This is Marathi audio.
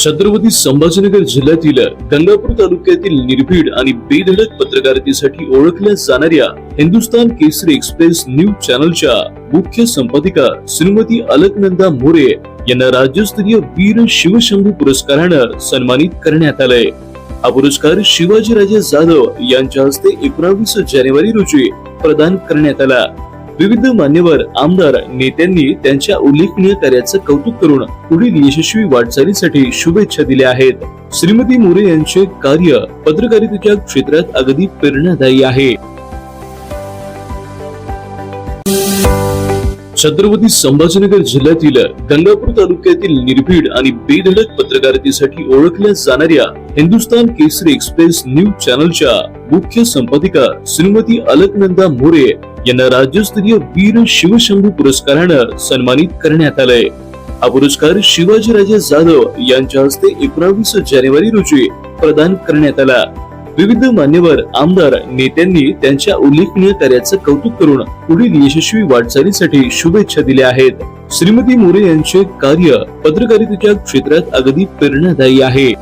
छत्रपती संभाजीनगर जिल्ह्यातील गंगापूर तालुक्यातील निर्भीड आणि बेधडक पत्रकारितेसाठी ओळखल्या जाणाऱ्या हिंदुस्तान केसरी एक्सप्रेस न्यूज चॅनलच्या मुख्य संपादिका श्रीमती अलकनंदा मोरे यांना राज्यस्तरीय वीर शिवशंभू पुरस्कारानं सन्मानित करण्यात आलंय. हा पुरस्कार शिवाजीराजे जाधव यांच्या हस्ते एकोणावीस जानेवारी रोजी प्रदान करण्यात आला. विविध मान्यवर आमदार नेत्यांनी त्यांच्या उल्लेखनीय कार्याचं कौतुक करून पुढील यशस्वी वाटचालीसाठी शुभेच्छा दिल्या आहेत. श्रीमती मोरे यांचे कार्य पत्रकारितेच्या क्षेत्रात अगदी प्रेरणादायी आहे. छत्रपती संभाजीनगर जिल्ह्यातील गंगापूर तालुक्यातील निर्भीड आणि बेधडक पत्रकारितेसाठी ओळखल्या जाणाऱ्या हिंदुस्तान केसरी एक्सप्रेस न्यूज चॅनलच्या मुख्य संपादिका श्रीमती अलकनंदा मोरे यांना राज्यस्तरीय वीर शिवशंभू पुरस्कारानं सन्मानित करण्यात आलंय. हा पुरस्कार शिवाजीराजे जाधव यांच्या हस्ते एकोणावीस जानेवारी रोजी प्रदान करण्यात आला. विविध मान्यवर आमदार नेत्यांनी त्यांच्या उल्लेखनीय कार्याचं कौतुक करून पुढील यशस्वी वाटचालीसाठी शुभेच्छा दिल्या आहेत. श्रीमती मोरे यांचे कार्य पत्रकारितेच्या क्षेत्रात अगदी प्रेरणादायी आहे.